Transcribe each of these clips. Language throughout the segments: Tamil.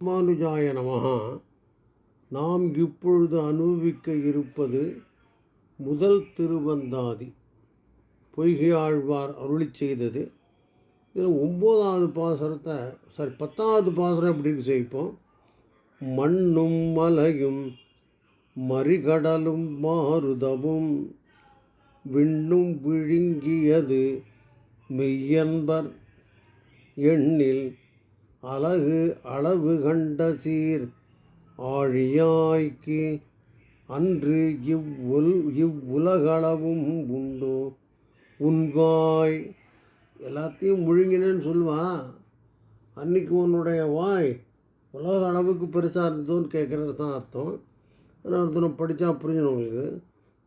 ராமானுஜாய நமகா நாம் இப்பொழுது அனுபவிக்க இருப்பது முதல் திருவந்தாதி. பொய்கையாழ்வார் அருளி செய்தது. இதில் ஒம்போதாவது பாசுரத்தை சாரி பத்தாவது பாசுரம் எப்படி செய்ப்போம் மண்ணும் மலையும் மறிகடலும் மாருதமும் விண்ணும் விழுங்கியது மெய்யன்பர். எண்ணில் அழகு அளவு கண்ட சீர் ஆழியாய்க்கு அன்று இவ்வுல் இவ்வுலகளவும் உண்டு. உன்வாய் எல்லாத்தையும் முழுங்கினேன்னு சொல்லுவான் அன்னைக்கு உன்னுடைய வாய் உலக அளவுக்கு பெருசாக இருந்ததுன்னு கேட்குறது தான் அர்த்தம். ஆனால் அர்த்தம் படித்தா புரிஞ்சிடும் உங்களுக்கு.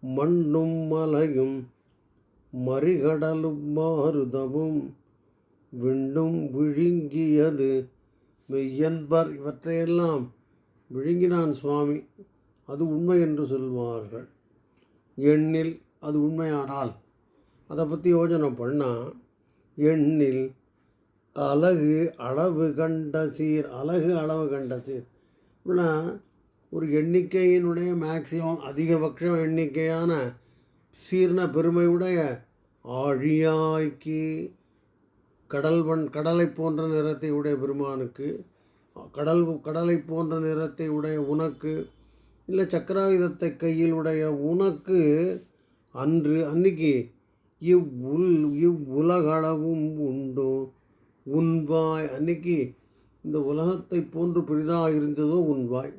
மண்ணும் மலையும் மறிகடலும் மாறுதவும் விண்ணும் விழுங்கியது. மெய்யன்பர் இவற்றையெல்லாம் விழுங்கினான் சுவாமி அது உண்மை என்று சொல்வார்கள். எண்ணில் அது உண்மையானால் அதை பற்றி யோசனை பண்ணால் எண்ணில் அழகு அளவு கண்ட சீர் அழகு அளவு கண்ட சீர். அப்படின்னா ஒரு எண்ணிக்கையினுடைய மேக்சிமம் அதிகபட்சம் எண்ணிக்கையான சீர்ன பெருமையுடைய ஆழியாய்க்கு கடல் வண் கடலை போன்ற நிறத்தை உடைய பெருமானுக்கு கடல் கடலை போன்ற நிறத்தை உடைய உனக்கு இல்லை சக்கராயுதத்தை கையில் உடைய உனக்கு அன்று அன்னைக்கு இவ்வுல் இவ்வுலகளவும் உண்டோ? உண்பாய் அன்னைக்கு இந்த உலகத்தை போன்று பெரிதாக இருந்ததோ உண்பாய்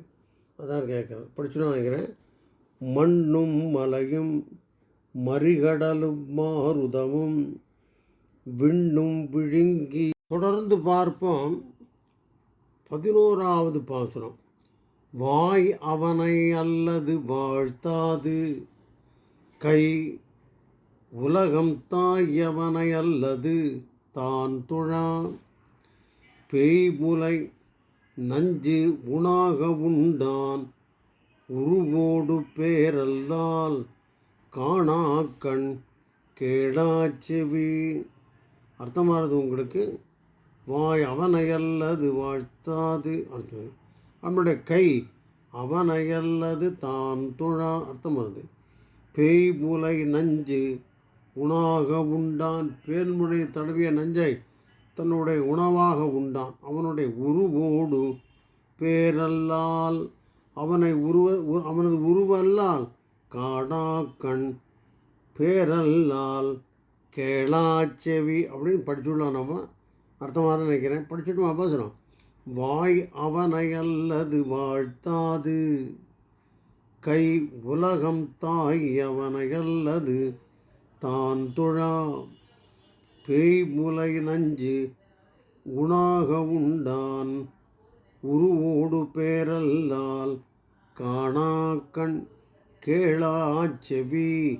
அதான் கேட்குறேன் படிச்சுன்னு நினைக்கிறேன். மண்ணும் மலையும் மறிகடலும் மாருதமும் விண்ணும் விழுங்கி. தொடர்ந்து பார்ப்போம். பதினோராவது பாசுரம். வாய் அவனை அல்லது வாழ்த்தாது. கை உலகம் தாயவனை அல்லது தான் துழா. பேய்முலை நஞ்சு உணாக உண்டான். உருவோடு பேரல்லால் காணாக்கண் கேடாச்செவி அர்த்தமானது உங்களுக்கு. வாய் அவனையல்லது வாழ்த்தாது. அர்த்தம் அவனுடைய கை அவனையல்லது தான் துழா. அர்த்தம் வருது பேய் மூலை நஞ்சு உணாக உண்டான். பேன்முறை தடவிய நஞ்சை தன்னுடைய உணவாக உண்டான். அவனுடைய உருவோடு பேரல்லால் அவனை உருவ உ- அவனது உருவல்லால் காடாக்கண் பேரல்லால் கேளாச்செவி அப்படின்னு படிச்சுடலாம் நம்ம. அர்த்தமாக நினைக்கிறேன். படிச்சுட்டு பேசுகிறோம் வாய் அவனை அல்லது வாழ்த்தாது. கை உலகம் தாய் அவனை அல்லது தான் துழா. பேய் முலை நஞ்சு உணாக உண்டான். உருவோடு பேரல்லால் காணாக்கண் கேளாச்செவி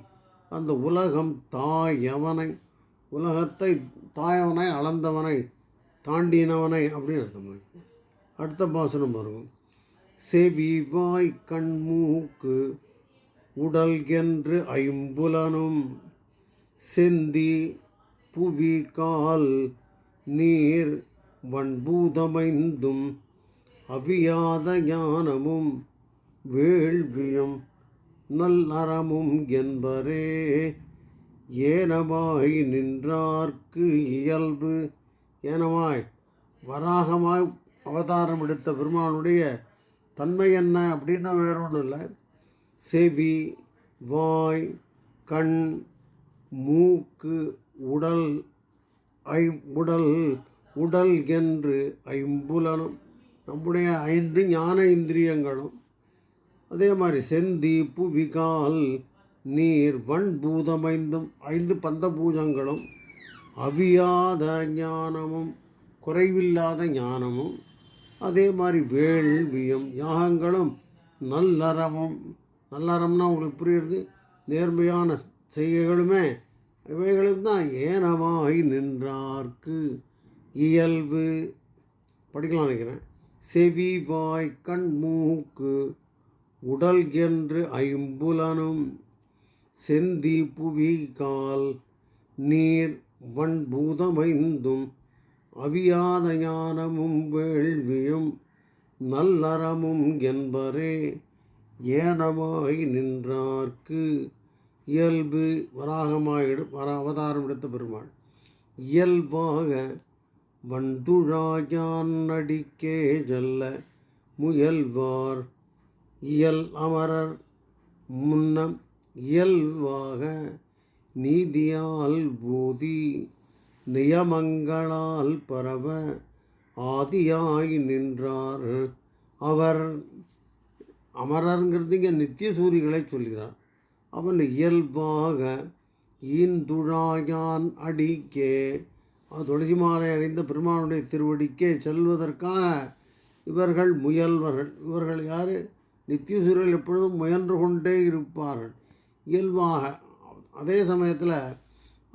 அந்த உலகம் தாய் உலகத்தை தாயவனை அளந்தவனை தாண்டினவனை அப்படின்னு அர்த்தம் அடுத்த பாசனம் வரும் செவி வாய் கண் மூக்கு உடல் என்று ஐம்புலனும் செந்தி புவி கால் நீர் வன்பூதமைந்தும் அவியாத ஞானமும் வேள்வியும் நல்லறமும் என்பரே. ஏனமாய் நின்றார்க்கு இயல்பு. ஏனமாய் வராகமாய் அவதாரம் எடுத்த பெருமானுடைய தன்மை என்ன அப்படின்னா வேற ஒன்றும் இல்லை. செவி வாய் கண் மூக்கு உடல் ஐ உடல் உடல் என்று ஐம்புலனும். நம்முடைய ஐந்து ஞான இந்திரியங்களும் அதே மாதிரி செந்தி புவிகால் நீர் வன் பூதமைந்தும் ஐந்து பந்த பூஜங்களும் அவியாத ஞானமும் குறைவில்லாத ஞானமும் அதே மாதிரி வேள்வியும் யாகங்களும் நல்லறமும் நல்லறம்னா உங்களுக்கு புரியுறது? நேர்மையான செய்கைகளுமே இவைகளும் தான் ஏனமாய் நின்றார்க்கு. இயல்பு படிக்கலாம் நினைக்கிறேன். செவி வாய் கண் மூக்கு உடல் என்று ஐம்புலனும் செந்தி புவி கால் நீர் வண்பூதமைந்தும் அவியாத ஞானமும் வேள்வியும் நல்லறமும் என்பரே ஏனமாய் நின்றார்க்கு. இயல்பு வராகமாய் வர அவதாரம் எடுத்த பெருமாள். இயல்பாக வண்டுழாயான் நடிக்கே செல்ல முயல்வார். இயல் அமரர் முன்னம் இயல்வாக நீதியால் பூதி நியமங்களால் பரவ ஆதியாய் நின்றார். அவர் அமரருங்கிறது இங்கே நித்திய சூரிகளை சொல்கிறார். அவன் இயல்பாக ஈந்துழாயான் அடிக்கே துளசி மாலை அடைந்த பெருமானுடைய திருவடிக்கே செல்வதற்காக இவர்கள் முயல்வர்கள் இவர்கள் யார்? நித்தியசூரர்கள் எப்பொழுதும் முயன்று கொண்டே இருப்பார்கள். இயல்பாக அதே சமயத்தில்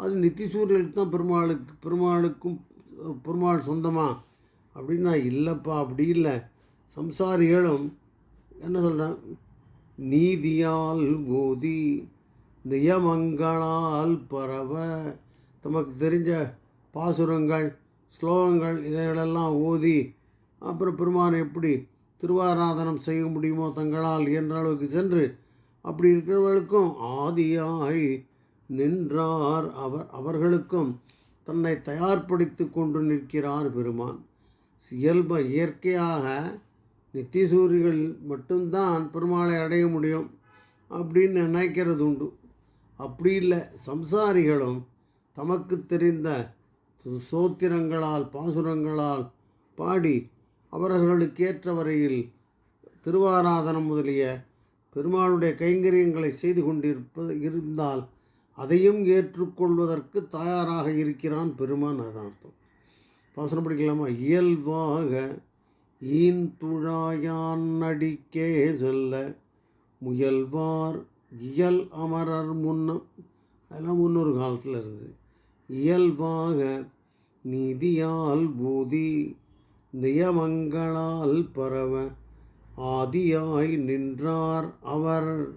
அது நித்திசூரியலுக்கு தான் பெருமாளுக்கு பெருமாளுக்கும் பெருமாள் சொந்தமா? அப்படின்னா இல்லைப்பா அப்படி இல்லை. சம்சாரிகளும் என்ன சொல்கிறேன் நீதியால் போதி நியமங்களால் பரவ. தமக்கு தெரிஞ்ச பாசுரங்கள் ஸ்லோகங்கள் இதைகளெல்லாம் ஓதி அப்புறம் பெருமானை எப்படி திருவாராதனம் செய்ய முடியுமோ தங்களால் என்ற அளவுக்கு சென்று அப்படி இருக்கிறவர்களுக்கும் ஆதியாய் நின்றார் அவர் அவர்களுக்கும் தன்னை தயார்படுத்தி கொண்டு நிற்கிறார் பெருமான். இயல்ப இயற்கையாக நித்திசூரிகள் மட்டும்தான் பெருமாளை அடைய முடியும் அப்படின்னு நினைக்கிறது உண்டு. அப்படி இல்லை சம்சாரிகளும் தமக்கு தெரிந்த சோத்திரங்களால் பாசுரங்களால் பாடி அவர்களுக்கேற்ற வரையில் திருவாராதனம் முதலிய பெருமாளுடைய கைங்கரியங்களை செய்து கொண்டிருப்பது இருந்தால் அதையும் ஏற்றுக்கொள்வதற்கு தயாராக இருக்கிறான் பெருமான் அதான் அர்த்தம். பாசனம் படிக்கலாமா? இயல்பாக ஈன் துழாயான் அடிக்கே செல்ல முயல்வார் இயல் அமரர் முன்னம் அதெல்லாம் முன்னொரு காலத்தில் இருந்தது. இயல்பாக நீதியால் பூதி நியமங்களால் பரவ ஆதியாய் நின்றார் அவர்.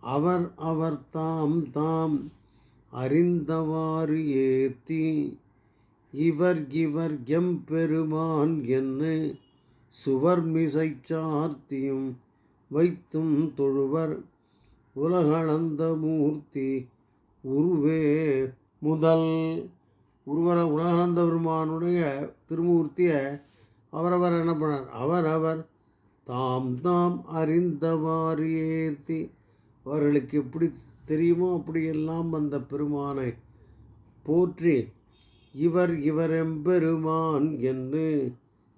அவர் அவர் தாம் தாம் அறிந்தவாறு ஏத்தி இவர் இவர் எம் பெருமான் என்று சுவர்மிசை சார்த்தியும் வைத்தும் தொழுவர். உலகளந்த மூர்த்தி உருவே முதல். உருவர உலகளந்த பெருமானுடைய திருமூர்த்தியை அவரவர் என்ன பண்ணார்? அவரவர் தாம் தாம் அறிந்தவாறு ஏற்றி அவர்களுக்கு எப்படி தெரியுமோ அப்படியெல்லாம் அந்த பெருமானை போற்றி இவர் இவரெம்பெருமான் என்று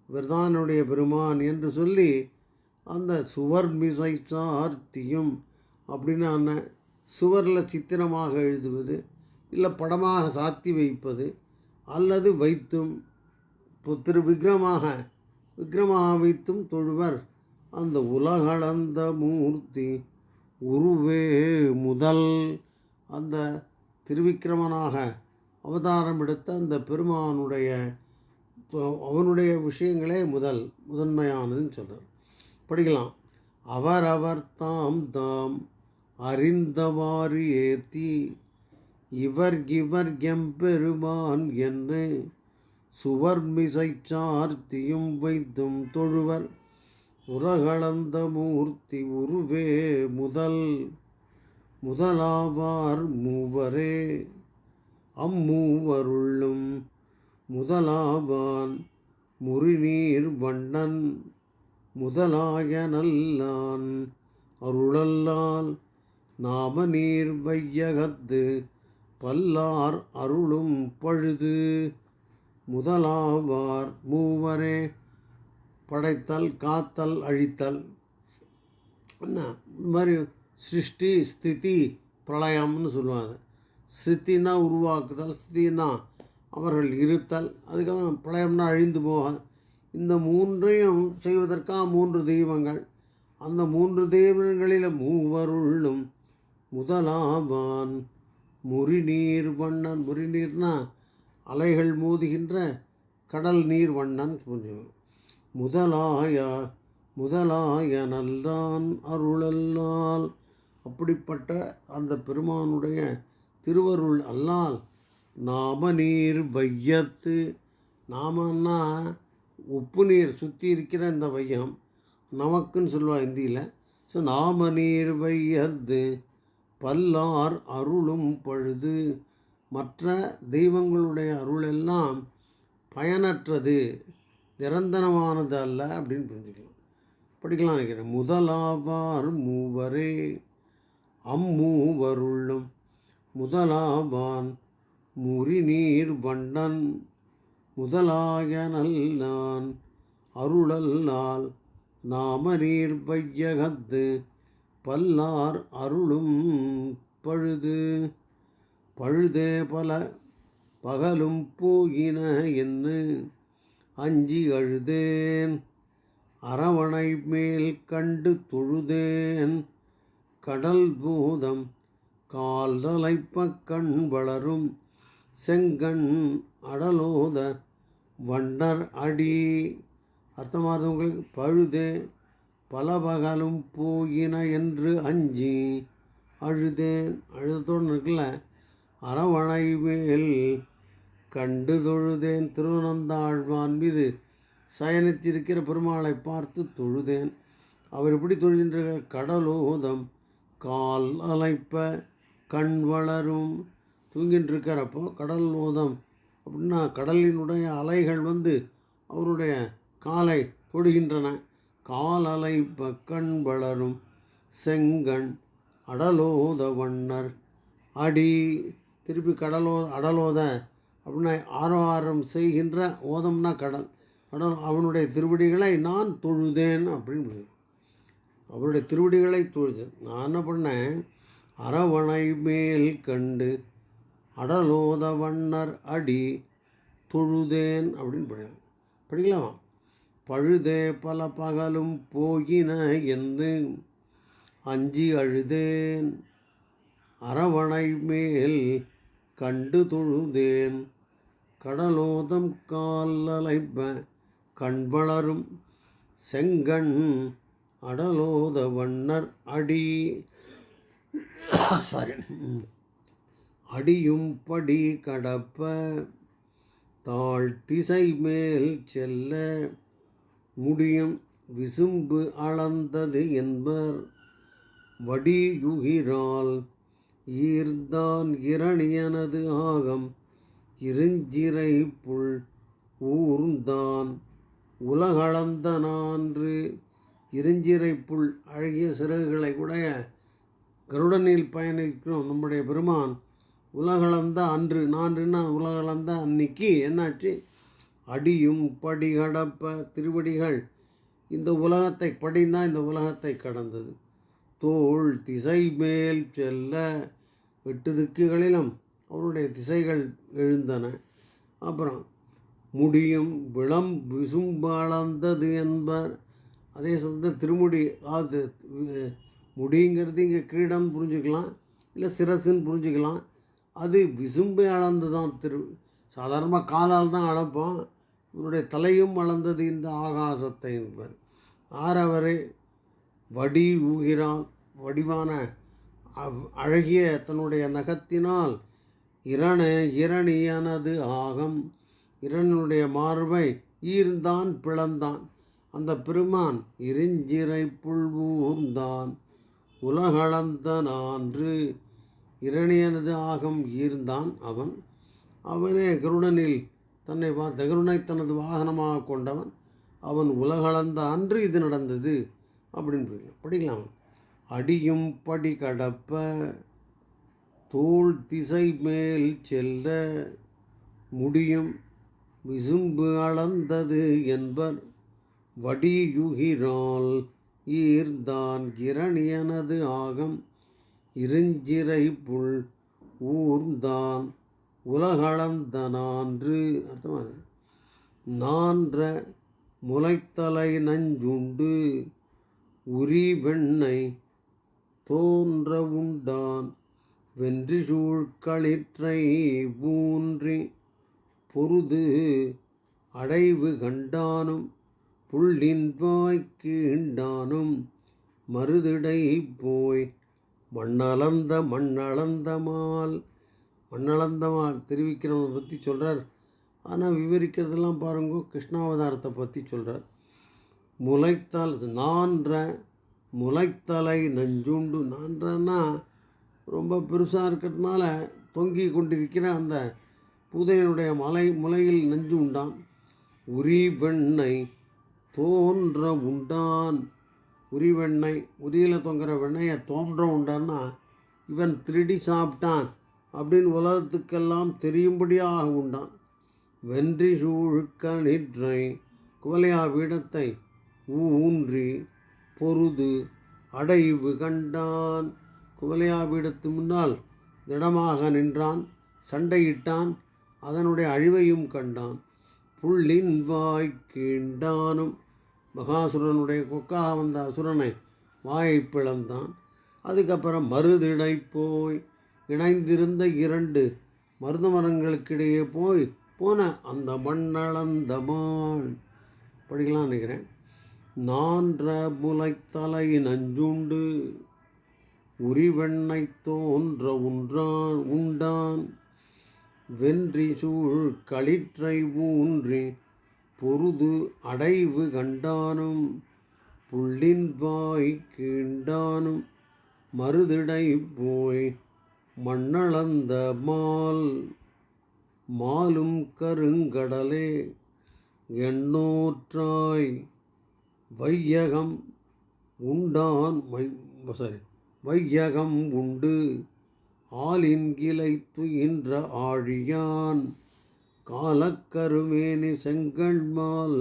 இவர்தான் என்னுடைய பெருமான் என்று சொல்லி அந்த சுவர் மிசை சார்த்தியும் அப்படின்னு என்ன சுவரில் சித்திரமாக எழுதுவது இல்லை படமாக சாத்தி வைப்பது அல்லது வைத்தும் இப்போ திரு விக்ரமாக விக்கிரமாக வைத்தும் தொழுவர். அந்த உலகளந்த மூர்த்தி உருவே முதல். அந்த திருவிக்கிரமனாக அவதாரம் எடுத்த அந்த பெருமானுடைய அவனுடைய விஷயங்களே முதல் முதன்மையானதுன்னு சொல்கிறார் படிக்கலாம். அவர் அவர் தாம் தாம் அறிந்தவாறு ஏத்தி இவர் இவர் எம்பெருமான் என்று சுவர் மிசை சார்த்தியும் வைத்தும் தொழுவர். உலகளந்த மூர்த்தி உருவே முதல் முதலாவார் மூவரே. அம்மூவருள்ளும் முதலாவான் முறிநீர் வண்ணன் முதலாய நல்லான் அருளல்லால் நாம நீர் வையகத்து பல்லார் அருளும் பழுது முதலாவார் மூவரே படைத்தல் காத்தல் அழித்தல். என்ன? இந்த மாதிரி சிருஷ்டி ஸ்திதி பிரளயம்னு சொல்லுவாங்க ஸ்தித்தினா உருவாக்குதல் ஸ்திதினா அவர்கள் இருத்தல். அதுக்கப்புறம் பிரளயம்னா அழிந்து போக. இந்த மூன்றையும் செய்வதற்காக மூன்று தெய்வங்கள். அந்த மூன்று தெய்வங்களில் மூவருள்ளும் முதலாவான். முறிநீர் வண்ணன் முறிநீர்னா அலைகள் மோதுகின்ற கடல் நீர் வண்ணன் கொஞ்சம் முதலாய முதலாய நல்லான் அருளல்லால். அப்படிப்பட்ட அந்த பெருமானுடைய திருவருள் அல்லால் நாம நீர் வையத்து நாமன்னா உப்பு நீர் சுற்றி இருக்கிற இந்த வையம். நமக்குன்னு சொல்லுவா இந்தியில் ஸோ நாம நீர் வையத்து. பல்லார் அருளும் பழுது. மற்ற தெய்வங்களுடைய அருளெல்லாம் பயனற்றது. நிரந்தரமானது அல்ல அப்படின்னு புரிஞ்சுக்கலாம். படிக்கலாம் நினைக்கிறேன். முதலாவார் மூவரே அம்மூவருள்ளும் முதலாவான் முறிநீர் வண்டன் முதலாய நல்லான் அருளல்லால் நாமநீர் வையகத்து. பல்லார் அருளும் பழுது பழுதே பல பகலும் போயின என்று அஞ்சி அழுதேன். அரவணை மேல் கண்டு தொழுதேன். கடல் பூதம் கால் தலைப்ப கண் வளரும். செங்கண் அடலோத வண்டர் அடி. அர்த்தமாகுது உங்களுக்கு? பழுதே பல பகலும் போயின என்று அஞ்சி அழுதேன். அழுதத்தோடு இருக்குல்ல? அரவணை மேல் கண்டு தொழுதேன். திருவனந்தாழ்வான் மீது சயனித்திருக்கிற பெருமாளை பார்த்து தொழுதேன். அவர் எப்படி தொழுகின்ற கடலோதம் கால் அலைப்ப கண் வளரும். தூங்கின்றிருக்கிறப்போ கடல் ஓதம் அப்படின்னா கடலினுடைய அலைகள் வந்து அவருடைய காலை தொடுகின்றன. காலலை பக்கண் கண் வளரும் செங்கண் அடலோத வண்ணர். அடி திருப்பி கடலோ அடலோத அப்படின்னா ஆரோரம் செய்கின்ற ஓதம்னா கடல். கடல் அவனுடைய திருவடிகளை நான் தொழுதேன் அப்படின்னு அவருடைய திருவடிகளை தொழுதேன் நான் என்ன பண்ணேன்? அரவணை மேல் கண்டு அடலோத வண்ணர் அடி தொழுதேன் அப்படின்னு படிக்கலாம் படிக்கலாமா? பழுதே பல பகலும் போகின என்று அஞ்சி அழுதேன். அரவணை மேல் கண்டு தொழுதேன். கடலோதம் காலலைப்ப கண் வளரும் செங்கண் அடலோத வண்ணர் அடி சாரி அடியும் படி கடப்ப தாழ் திசை மேல் செல்ல முடியும் விசும்பு அளந்தது என்பர் வடியுகிறால் ஈர்தான் இரணியனது ஆகம் இருஞ்சிறை புல் ஊர்ந்தான். உலகளந்த நான்று இருஞ்சிறை புல் அழகிய சிறகுகளை உடைய கருடனில் பயணிக்கிறோம் நம்முடைய பெருமான். உலகளந்த அன்று நான்றுன்னா உலகளந்த அன்னைக்கு என்னாச்சு? அடியும் படி கடப்ப திருவடிகள். இந்த உலகத்தை படினா இந்த உலகத்தை கடந்தது. தோல் திசை மேல் செல்ல எட்டு திக்குகளிலும் அவருடைய திசைகள் எழுந்தன. அப்புறம் முடியும் விளம் விசும்பாளந்தது என்பர். அதே சமயத்தில் திருமுடி அது முடிங்கிறது இங்கே கிரீடம் புரிஞ்சுக்கலாம் இல்லை சிரசுன்னு புரிஞ்சுக்கலாம். அது விசும்பை அளந்து தான் திரு சாதாரணமாக காலால் தான் அளப்போம். இவருடைய தலையும் அளந்தது இந்த ஆகாசத்தை என்பர் ஆறவரை வடி ஊகிறான். வடிவான அவ்- அழகிய தன்னுடைய நகத்தினால் இரண இரணியனது ஆகம். இரனுடைய மார்பை ஈர்ந்தான் பிளந்தான். அந்த பெருமான் இருஞ்சிறை புல்வூர்ந்தான் உலகளந்தனான்று இரணியனது ஆகம் ஈர்ந்தான் அவன். அவனே கருடனில் தன்னை வா தகருனை தனது வாகனமாக கொண்டவன் அவன் உலகளந்த அன்று இது நடந்தது அப்படின்னு படிக்கலாம். படிக்கலாம் அடியும் படி கடப்ப தோள் திசை மேல் செல்ல முடியும் விசும்பு அளந்தது என்பர் வடியுகிறால் ஈர்தான் கிரணியனது ஆகம் இருஞ்சிறை புல் ஊர்ந்தான் உலகளந்த நான்று அர்த்தமாக நான்ற முளைத்தலை நஞ்சுண்டு உரி வெண்ணை தோன்ற உண்டான் வென்றி சூழ்களிற்றை ஊன்றி பொருது அடைவு கண்டானும் புள்ளின்வாய்க்கீண்டானும் மருதிடை போய் மண்ணளந்த மண்ணளந்த மண்ணளந்தமாக மண்ணளந்த திருவிக்கிரமனை பற்றி சொல்கிறார். ஆனால் விவரிக்கிறதெல்லாம் பாருங்க கிருஷ்ணாவதாரத்தை பற்றி சொல்கிறார். முளைத்தால் நான்ற முளைத்தலை நஞ்சுண்டு. நான்றன்னா ரொம்ப பெருசாக இருக்கிறதுனால தொங்கி கொண்டிருக்கிற அந்த பூதையனுடைய மலை முலையில் நஞ்சு உண்டான். உரி தோன்ற உண்டான். உரி உரியில் தொங்குற வெண்ணையை தோன்ற உண்டான்னா இவன் திருடி சாப்பிட்டான். அப்படின்னு உலகத்துக்கெல்லாம் தெரியும்படியாக உண்டான். வென்றி சூழுக்க நிற்றை குவலையா வீடத்தை ஊன்றி பொருது அடைவு கண்டான். குவலையா வீடத்து முன்னால் திடமாக நின்றான் சண்டையிட்டான் அதனுடைய அழிவையும் கண்டான். புள்ளின் வாய் கீண்டானும் மகாசுரனுடைய கொக்காக வந்த அசுரனை வாயை பிளந்தான். அதுக்கப்புறம் மருதிடை போய் இணைந்திருந்த இரண்டு மருத மரங்களுக்கிடையே போய் போன அந்த மண்ணளந்த மான். படிக்கலாம் நினைக்கிறேன். நான்ற முளைத்தலை நஞ்சுண்டு உரிவெண்ணை தோன்ற உன்றான் உண்டான். வென்றி சூழ் களிற்றை ஊன்றி பொருது அடைவு கண்டானும் புள்ளின் வாய் கீண்டானும் மருதிடை போய் மண்ணளந்த மால் மாலும் கருங்கடலே எண்ணூற்றாய் வையகம் உண்டான் வை சாரி வையகம் உண்டு. ஆலின் கிளை துயின்ற ஆழியான் காலக்கருமேனி செங்கண்மால்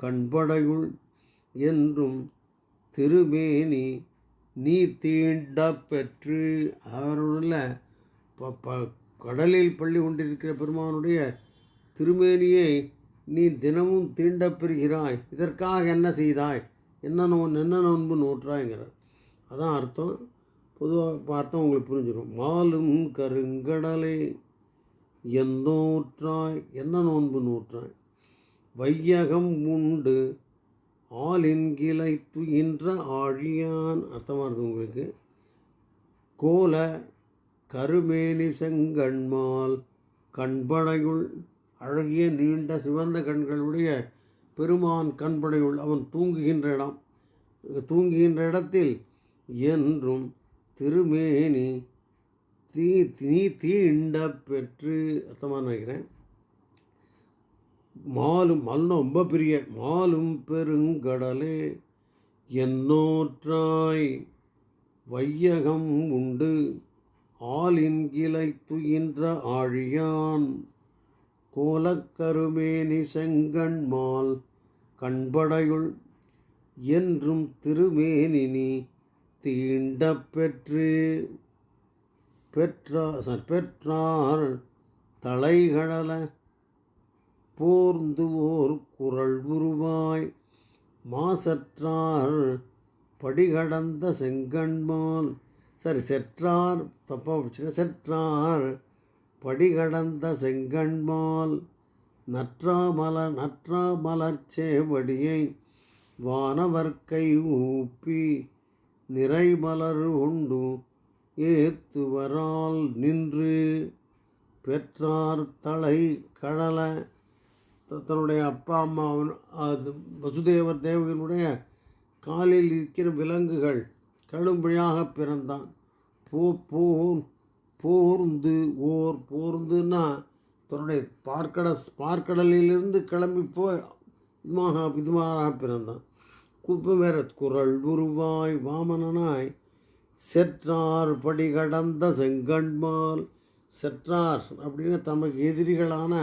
கண்படையுள் என்றும் திருமேனி நீ தீண்ட பெற்று அவருள்ள ப ப கடலில் பள்ளி கொண்டிருக்கிற பெருமானுடைய திருமேனியை நீ தினமும் தீண்டப் பெறுகிறாய் இதற்காக என்ன செய்தாய்? என்ன நோன் என்ன நோன்பு நோற்றாய்ங்கிறார். அதான் அர்த்தம். பொதுவாக பார்த்தோம் உங்களுக்கு புரிஞ்சிடும். மாலும் கருங்கடலே எந்தோற்றாய் என்ன நோன்பு நோற்றாய்? வையகம் உண்டு. ஆள் கிளை துயின்ற ஆழியான் அர்த்தமாக இருக்குது உங்களுக்கு. கோல கருமேனி செங்கண்மால் கண்படையுள் அழகிய நீண்ட சிவந்த கண்களுடைய பெருமான் கண்படையுள் அவன் தூங்குகின்ற இடம். தூங்குகின்ற இடத்தில் என்றும் திருமேனி தீ நீ தீண்ட பெற்று அர்த்தமாக நினைக்கிறேன். மாலும் மல்னா ரொம்ப பெரிய மாலும் பெருங்கடலே என்னோற்றாய் வையகம் உண்டு. ஆலின் கிளை துயின்ற ஆழியான் கோலக்கருமேனி செங்கண்மால் கண்படையுள் என்றும் திருமேனினி தீண்ட பெற்று பெற்றார் பெற்றார் தலைகடல போர்ந்து ஓர் குரல் உருவாய். மாசற்றார் படிகடந்த செங்கண்மால். சரி செற்றார் தப்பாக வச்சுக்க செற்றார் படிகடந்த செங்கண்மால். நற்றாமல நற்றாமலர்ச்சேவடியை வானவர்க்கை ஊப்பி நிறைமலர் உண்டு ஏத்துவரால் நின்று பெற்றார் தலை கடல தன்னுடைய அப்பா அம்மா அது வசுதேவர் தேவகனுடைய காலில் இருக்கிற விலங்குகள் கடும்பழியாக பிறந்தான். போ போர் போர்ந்து ஓர் போர்ந்துன்னா தன்னுடைய பார்க்கட பார்க்கடலிலிருந்து கிளம்பி போய் இதுமாக இதுமாக பிறந்தான். குப்பை வேற குரல் உருவாய் வாமனனாய் செற்றார் படி கடந்த செங்கண்மால். செற்றார் அப்படின்னு தமக்கு எதிரிகளான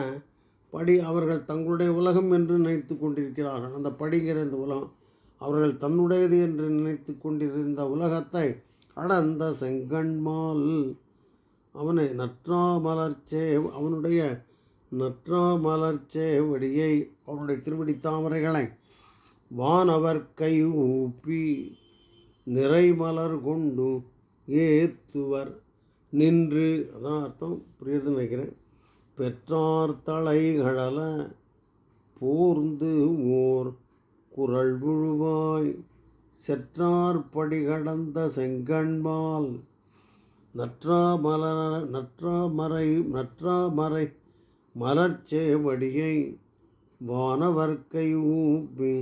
படி அவர்கள் தங்களுடைய உலகம் என்று நினைத்து கொண்டிருக்கிறார்கள். அந்த படிங்கிற இந்த உலகம் அவர்கள் தன்னுடையது என்று நினைத்து கொண்டிருந்த உலகத்தை அடந்த செங்கண்மால். அவனை நற்றா மலர்ச்சே அவனுடைய நற்றா மலர்ச்சே வடியை அவனுடைய திருவடி தாமரைகளை வானவர் கை ஊப்பி நிறைமலர் கொண்டு ஏத்துவர் நின்று. அதான் அர்த்தம். புரியுதுன்னு நினைக்கிறேன். பெற்றார் தலைகள போர்ந்து ஓர் குரல் விழுவாய். செற்றார் படி கடந்த செங்கண்பால் நற்றா மலர நற்றா மறை நற்றா மறை மலர்ச்சேவடியை வானவர்க்கை ஊப்பி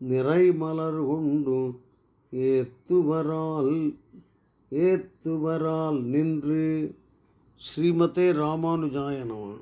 நிறை மலர் கொண்டு ஏத்துவரால் ஏத்துவரால் நின்று ஸ்ரீமதே ராமானுஜாய நமः